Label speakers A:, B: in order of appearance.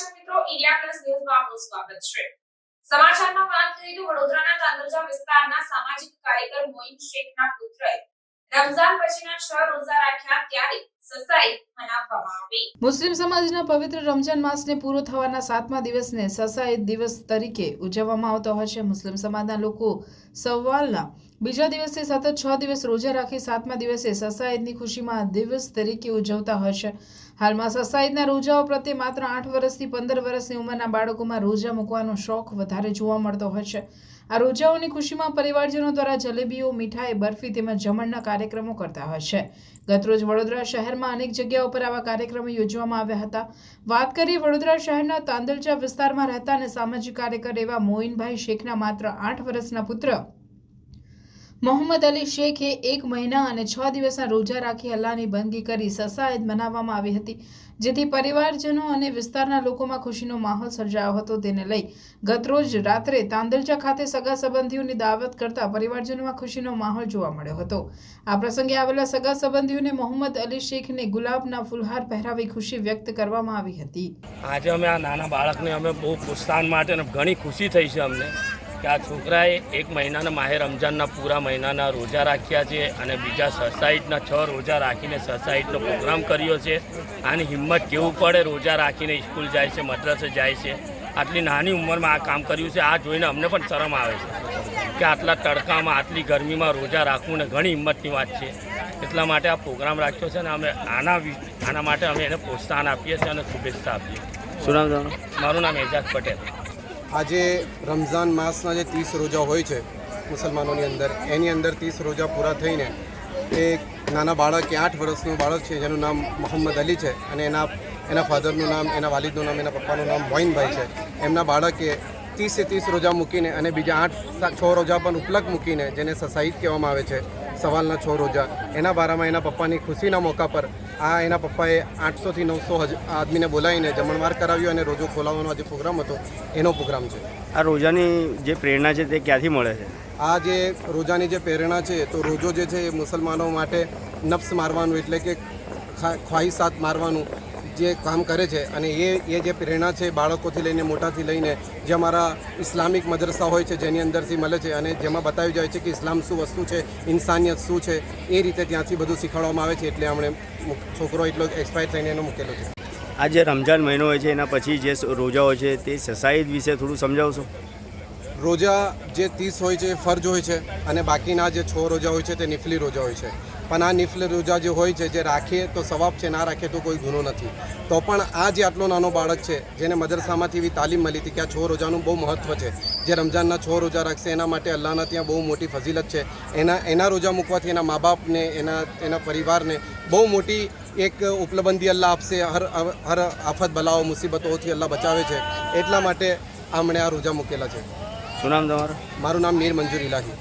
A: દર્શક મિત્રો, India plus ન્યૂઝમાં આપનું સ્વાગત છે. સમાચારમાં વાત કરીએ તો વડોદરાના કાંદોજા વિસ્તારના સામાજિક કાર્યકર મોઇન શેખના પુત્રએ રમઝાન પછીના છ રોઝા રાખ્યા ત્યારે
B: મુસ્લિમ સમાજના પવિત્ર રમજાન માસને પૂરો થવાના સાતમા દિવસને સસાઈદ દિવસ તરીકે ઉજવવામાં આવતો હોય છે. મુસ્લિમ સમાજના લોકો સવાલના બીજા દિવસે સતત છ દિવસ રોજા રાખી સાતમા દિવસે સસાઈદની ખુશીમાં દિવસ તરીકે ઉજવતા હોય છે. હાલમાં સસાઈદના રોજાઓ પ્રત્યે માત્ર આઠ વર્ષથી પંદર વર્ષની ઉંમરના બાળકોમાં રોજા મૂકવાનો શોખ વધારે જોવા મળતો હોય છે. આ રોજાઓની ખુશીમાં પરિવારજનો દ્વારા જલેબીઓ, મીઠાઈ, બરફી તેમજ જમણના કાર્યક્રમો કરતા હોય છે. ગતરોજ વડોદરા શહેરમાં અનેક જગ્યાઓ પર આવા કાર્યક્રમો યોજવામાં આવ્યા હતા. વાત કરીએ વડોદરા શહેરના તાંદલચા વિસ્તારમાં રહેતા અને સામાજિક કાર્યકર એવા મોઇનભાઈ શેખના માત્ર આઠ વર્ષના પુત્ર મોહમ્મદ અલી શેખે એક મહિના અને છ દિવસના રોજા રાખી અલ્લાહની બંદગી કરી સસાયદ મનાવવામાં આવી હતી, જેથી પરિવારજનો અને વિસ્તારના લોકોમાં ખુશીનો માહોલ સર્જાયો હતો. તેને લઈ ગતરોજ રાત્રે તાંદલચા ખાતે સગા સંબંધીઓની દાવત કરતા પરિવારજનોમાં ખુશીનો માહોલ જોવા મળ્યો હતો. આ પ્રસંગે આવેલા સગા સંબંધીઓને મોહમ્મદ અલી શેખને ગુલાબના ફુલહાર પહેરાવી ખુશી વ્યક્ત કરવામાં આવી હતી.
C: આજે અમે આ નાના બાળકને અમે બહુ પ્રોત્સાહન માટે ઘણી ખુશી થઈ છે અમને. કે આ છોકરાએ એક મહિનાના માહે રમજાનના પૂરા મહિનાના રોજા રાખ્યા છે અને બીજા સોસાયટીના છ રોજા રાખીને સોસાયટીનો પ્રોગ્રામ કર્યો છે. આની હિંમત કેવું પડે રોજા રાખીને સ્કૂલ જાય છે મદ્રાસે જાય છે? આટલી નાની ઉંમરમાં આ કામ કર્યું છે આ જોઈને અમને પણ શરમ આવે છે કે આટલા તડકામાં આટલી ગરમીમાં રોજા રાખવું ને ઘણી હિંમતની વાત છે. એટલા માટે આ પ્રોગ્રામ રાખ્યો છે ને અમે આના આના માટે અમે એને પ્રોત્સાહન આપીએ છીએ અને શુભેચ્છા આપીએ
D: શું નામ
C: મારું નામ એજાજ પટેલ.
E: આજે રમઝાન માસના જે ત્રીસ રોજા હોય છે મુસલમાનોની અંદર, એની અંદર ત્રીસ રોજા પૂરા થઈને એક નાના બાળક, એ આઠ વર્ષનું બાળક છે, જેનું નામ મોહમ્મદ અલી છે અને એના એના ફાધરનું નામ, એના વાલિદનું નામ, એના પપ્પાનું નામ મોઇનભાઈ છે. એમના બાળકે ત્રીસે ત્રીસ રોજા મૂકીને અને બીજા આઠ, છ રોજા પણ ઉપલક મૂકીને જેને સસાઈદ કહેવામાં આવે છે. સવાલના છ રોજા. એના બારામાં એના પપ્પાની ખુશીના મોકા પર આ એના પપ્પાએ આઠસોથી નવસો હજ આદમીને બોલાવીને જમણવાર કરાવ્યો અને રોજો ખોલાવવાનો જે પ્રોગ્રામ હતો. એનો પ્રોગ્રામ છે.
D: આ રોજાની જે પ્રેરણા છે તે ક્યાંથી મળે છે?
E: આ જે રોજાની જે પ્રેરણા છે તો રોજો જે છે એ મુસલમાનો માટે નફ્સ મારવાનું એટલે કે ખા- ખ્વાહિશાત મારવાનું જે કામ કરે છે અને એ એ જે પ્રેરણા છે બાળકોથી લઈને મોટાથી લઈને જે અમારા ઇસ્લામિક મદરસા હોય છે જેની અંદરથી મળે છે અને જેમાં બતાવી જાય છે કે ઇસ્લામ શું વસ્તુ છે ઇન્સાનિયત શું છે એ રીતે ત્યાંથી બધું શીખવાડવામાં આવે છે એટલે અમને છોકરો એટલો એક્સપાયર થઈને એનો મૂકેલો છે.
D: આ જે રમજાન મહિનો હોય છે એના પછી જે રોજા હોય છે તે સસાઈદ વિશે થોડું સમજાવશો?
E: રોજા જે ત્રીસ હોય છે એ ફરજ હોય છે અને બાકીના જે છ રોજા હોય છે તે નિફલી રોજા હોય છે. પણ આ નિફલી રોજા જે હોય છે જે રાખીએ તો સવાબ છે ના રાખીએ તો કોઈ ગુનો નથી. તો પણ આ જે આટલો નાનો બાળક છે જેને મદરસામાંથી એવી તાલીમ મળી હતી કે આ છ રોજાનું બહુ મહત્ત્વ છે જે રમજાનના છ રોજા રાખશે એના માટે અલ્લાહના ત્યાં બહુ મોટી ફઝીલત છે. એના એના રોજા મૂકવાથી એના મા બાપને એના એના પરિવારને બહુ મોટી એક ઉપલબંધી અલ્લાહ આપશે હર હર આફત બલાઓ મુસીબતોથી અલ્લાહ બચાવે છે. એટલા માટે આમણે આ રોજા મૂકેલા છે.
D: શું નામ તમારું?
E: મારું નામ મીર મંજૂર ઇલાહી.